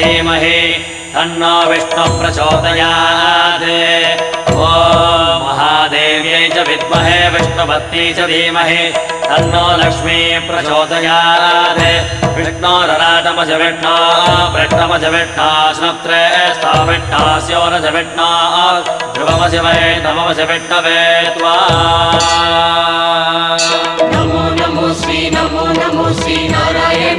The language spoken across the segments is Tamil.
धीमहि तन्नो विष्णुः प्रचोदयात् ॐ महादेव्यै च विद्महे विष्णुपत्नी च धीमहि तन्नो लक्ष्मी प्रचोदयात् विष्णोरराटमज विष्णो वृष्णमज विष्णो स्नप्त्रे स्था विष्णास्योरज विष्णो ध्रुवमसि वै नममसि विष्णवे त्वा नमो नमो श्री नमो नमो श्री नारायण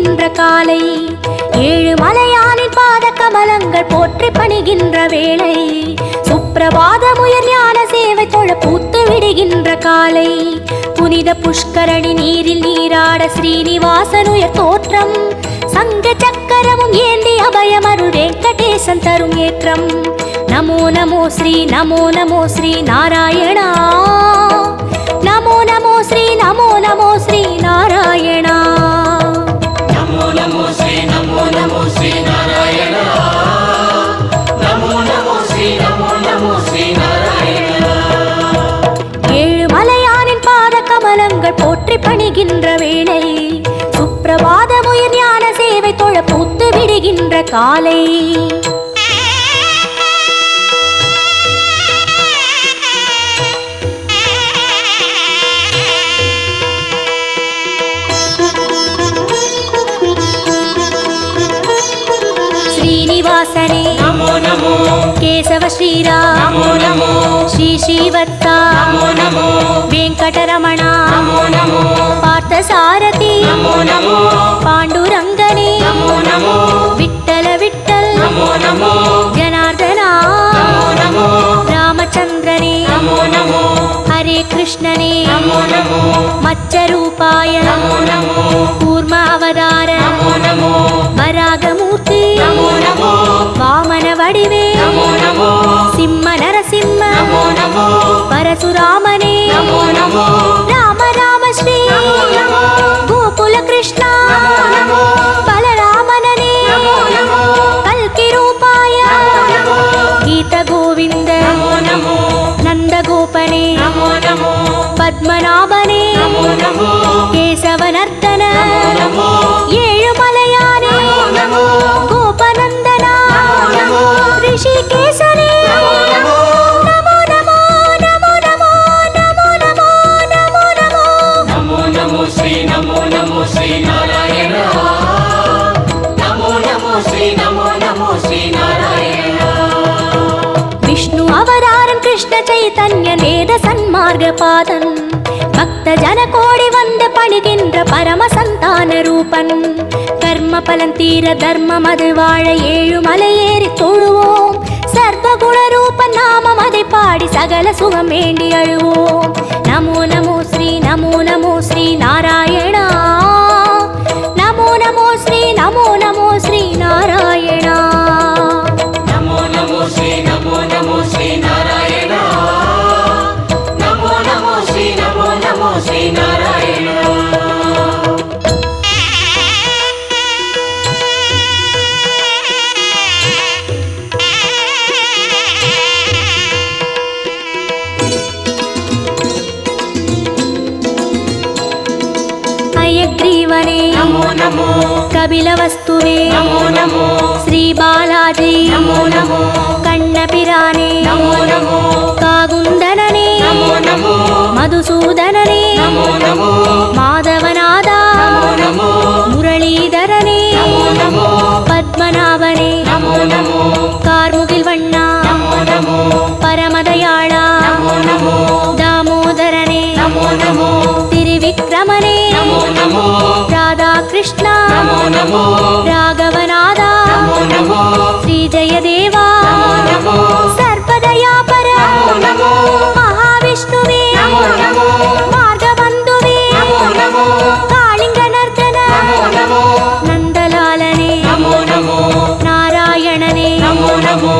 பூத்து காலை. ஏழு மலையானின் பாத கமலங்கள் போற்றி பணிகின்ற வேளை. சுப்பிரபாத முயல் ஞான சேவை தொழ பூத்து விடுகின்ற காலை. புனித புஷ்கரணி நீரில் நீராட ஸ்ரீனிவாசனுயர் தோற்றம். சங்க சக்கரமும் ஏந்தி அபயமருள் வெங்கடேசன் தரும் ஏற்றம். நமோ நமோ ஸ்ரீ நமோ நமோ ஸ்ரீ நாராயணா. நமோ நமோ ஸ்ரீ நமோ நமோ ஸ்ரீ நாராயணா. பணிகின்ற வேளை. சுப்பிரபாத முயர் ஞான சேவை தொழ பூத்து விடுகின்ற காலை. ஸ்ரீனிவாசனே. நமோ நமோ. కేశవ శ్రీరామ శ్రీ శ్రీవత్స వెంకటరమణ పార్థసారథి పాండురంగని విట్టల విట్టల్ జనార్దన రామచంద్రని హరే కృష్ణని మచ్చరూపాయ కూర్మ అవతార వరాగమూర్తి వామన వడివే కేశవనర్తన ఏడు మలయానే గోపనందన ఋషి విష్ణు అవతారం కృష్ణ చైతన్య నేద సన్మార్గ పాదం பரம சந்தான ரூபன் கர்ம பலன் தீர தர்மம் அது வாழ ஏழு மலையேறி தொழுவோம். சர்வகுண ரூபன் நாமம் அதை பாடி சகல சுகம் வேண்டி அழுவோம். நமோ நமோ ஸ்ரீ நமோ நமோ కృష్ణ నమో నమో రాఘవనాథ నమో నమో శ్రీ జయదేవా నమో సర్పదయాపర మహావిష్ణువే మార్గబంధువే నమో నందలాలనే నారాయణనే నమో నమో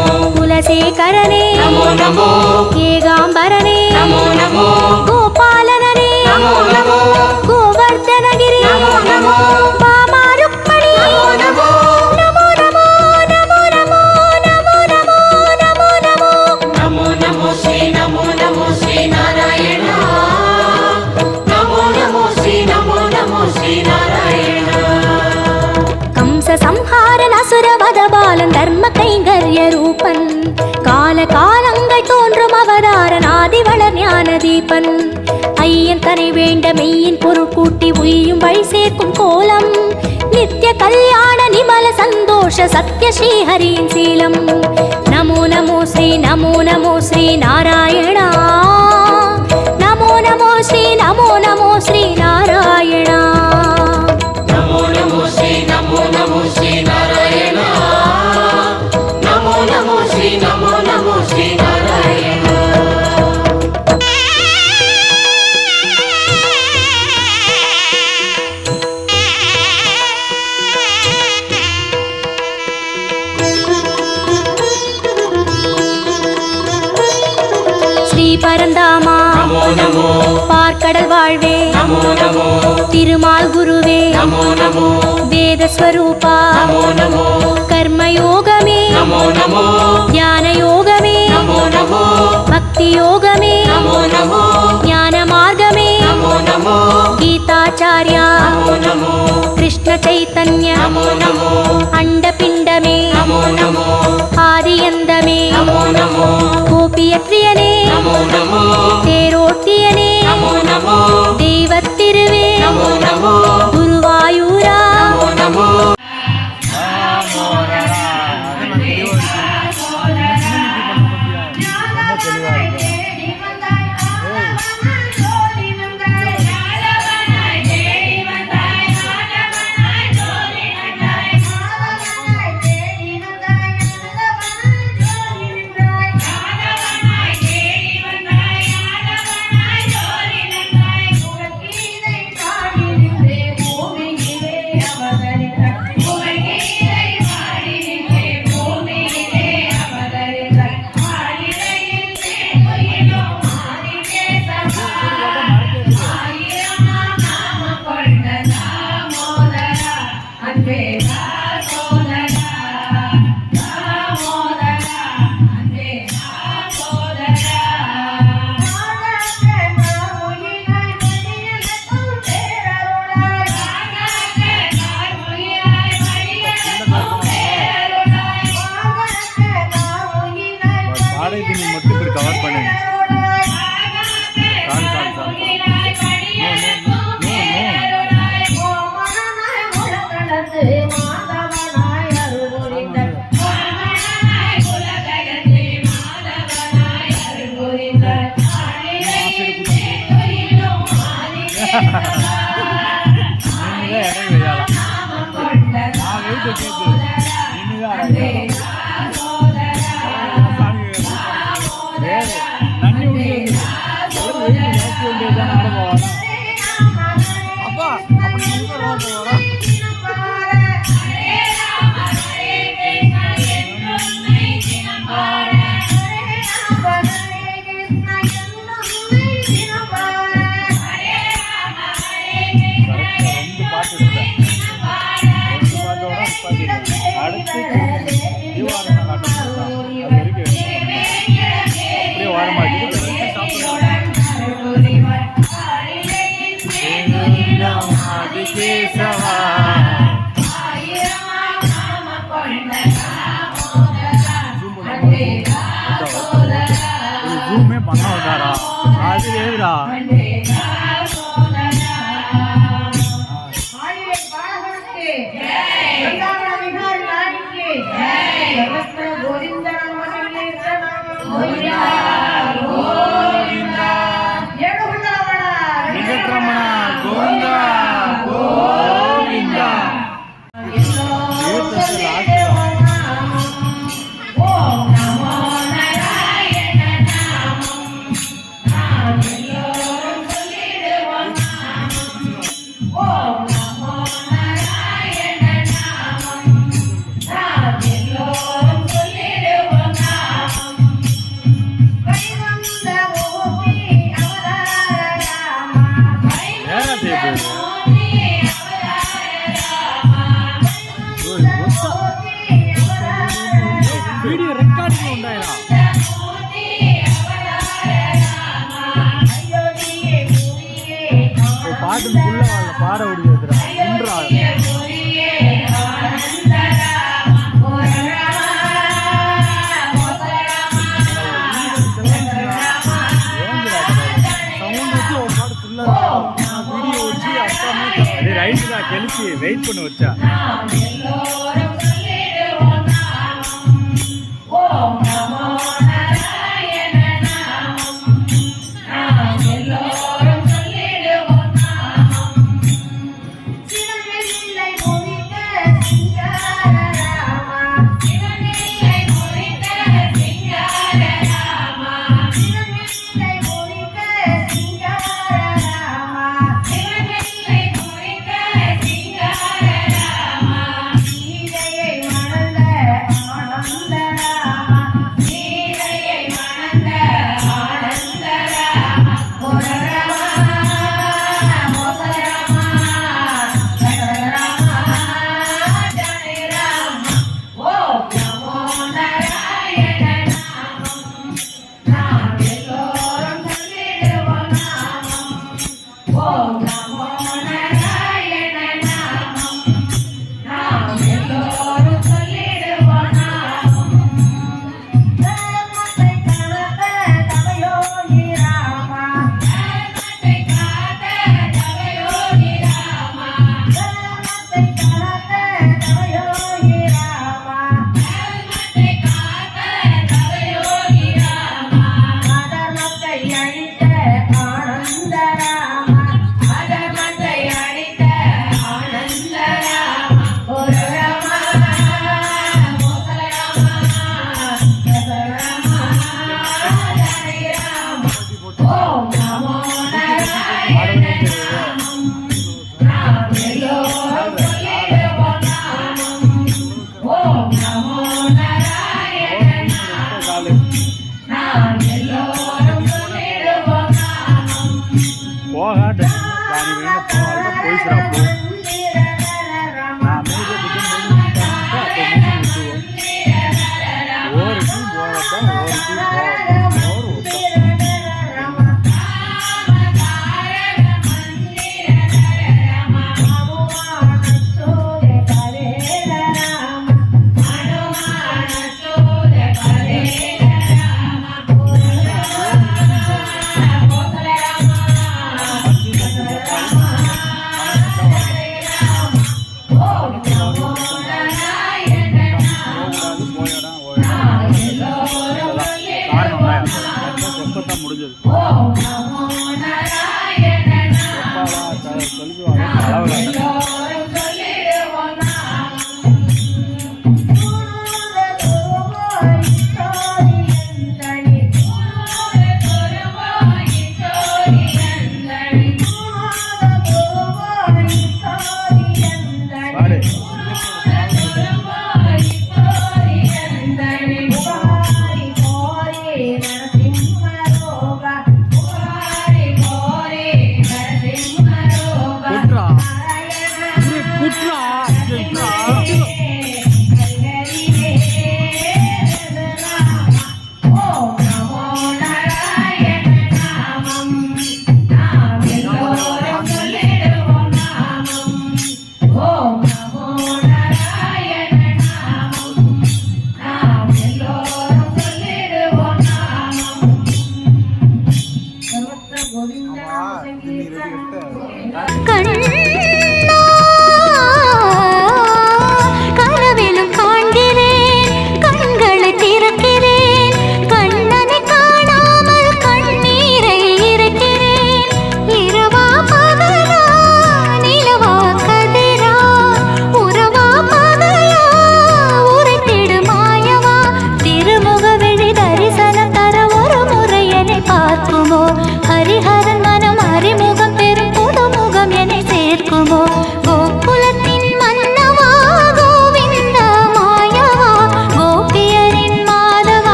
ஞான ஐயன் தனை வேண்ட மெய்யின் பொருள் கூட்டி உய்யும் வழி சேர்க்கும் கோலம். நித்ய கல்யாண நிமல சந்தோஷ சத்ய ஸ்ரீஹரியின் சீலம். நமோ நமோ ஸ்ரீ நமோ நமோ ஸ்ரீ நாராயணா. நமோ நமோ ஸ்ரீ நமோ நமோ ஸ்ரீ மக்கள் வாழ்வே திருமால் குருவே வேதஸ்வரூபா கர்மயோகமே ஞான யோகமே பக்தி யோகமே ஞான மார்க்கமே கீதாச்சாரியா கிருஷ்ண சைத்தன்ய அண்ட பிண்டமே ஆதியந்தமே கோபியத்ரியனே தேரோட்டியனே நமோ தெய்வத்திருவே நமோ நமோ குருவாயூரா. நமோ இடம் கிடையாதான் நான் வெயிட் கேட்குது இனிதான் Esa. என்றாள் வீடியோ வச்சு அப்பா அம்மா அது ரைட்டு தான் கெளிச்சு வெயிட் பண்ண வச்சா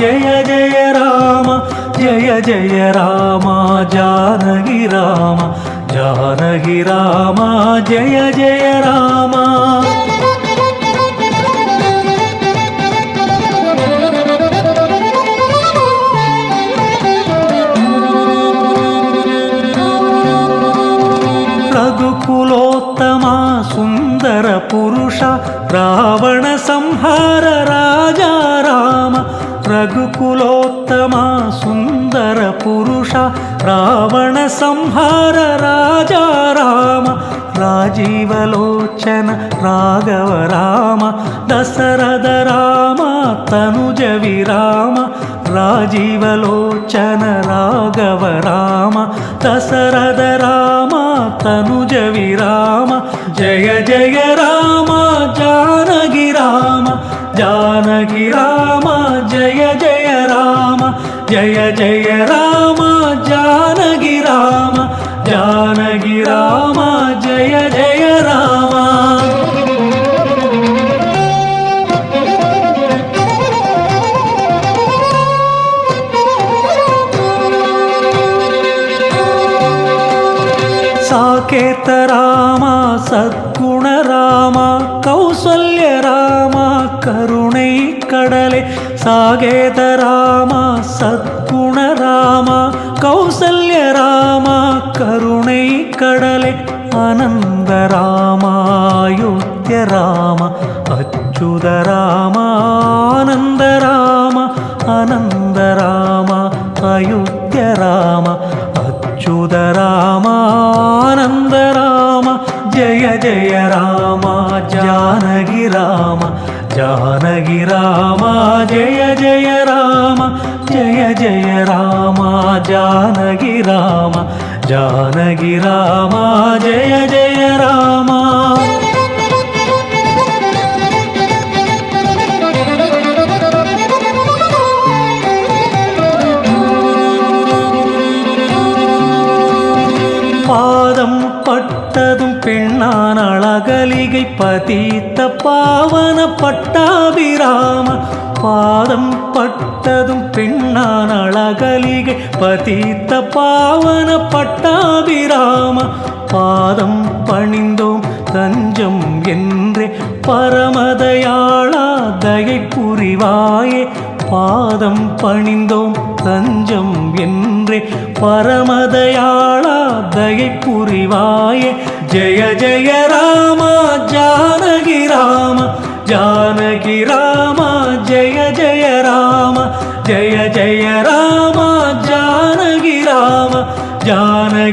జయ జయ రామ జయ జయ రామ జానకి రామ జానకి రామ జయ జయ రామ. రఘుకులోత్తమ సుందర పురుష రావ रघुकुलोत्तमा सुन्दरपुरुष रावणसंहार राजा राम राजीवलोचन राघव राम दशरथ राम तनुज विराम राजीवलोचन राघव राम दशरथ राम तनुज विराम जय जय राम जानकि राम जानकि राम జయ జయ రామ జానగి రామ జానగి రామ. ಸಾಕೇತ ರಾಮ ಸದ್ಗುಣ ರಾಮ ಕೌಸಲ್ಯ ರಾಮ ಕರುಣೈ ಕಡಲೆ ಸಾಗೇತ ರಾಮ ಸದ್ಗುಣ ರಾಮ ಕೌಸಲ್ಯ ರಾಮ ಕರುಣೈ ಕಡಲೆ ಆನಂದ ರಾಮ ಅಯೋಧ್ಯ ರಾಮ ಅಚ್ಯುತ ರಾಮ ಆನಂದ ರಾಮ ಆನಂದ ರಾಮ ಅಯೋಧ್ಯ అచ్యుతరామానంద రామ జయ జయ రామ జానగి రామ జానగి రామ జయ జయ రామ జయ జయ రామ జానగి రామ జానగి రామ జయ జయ రామ. பதித்த பாவன பட்டாபிராம பாதம் பட்டதும் பெண்ணான அழகலிகை. பதித்த பாவன பட்டாபிராம பாதம் பணிந்தோம் தஞ்சம் என்றே. பரமதயாளா தயை புரிவாயே பாதம் பணிந்தோம் தஞ்சம் என்றே. பரமதயாளா தயை புரிவாயே జయ జయ రామ జానకి రామ జానకి రామ జయ జయ రామ జయ జయ రామ జానకి రామ జానకి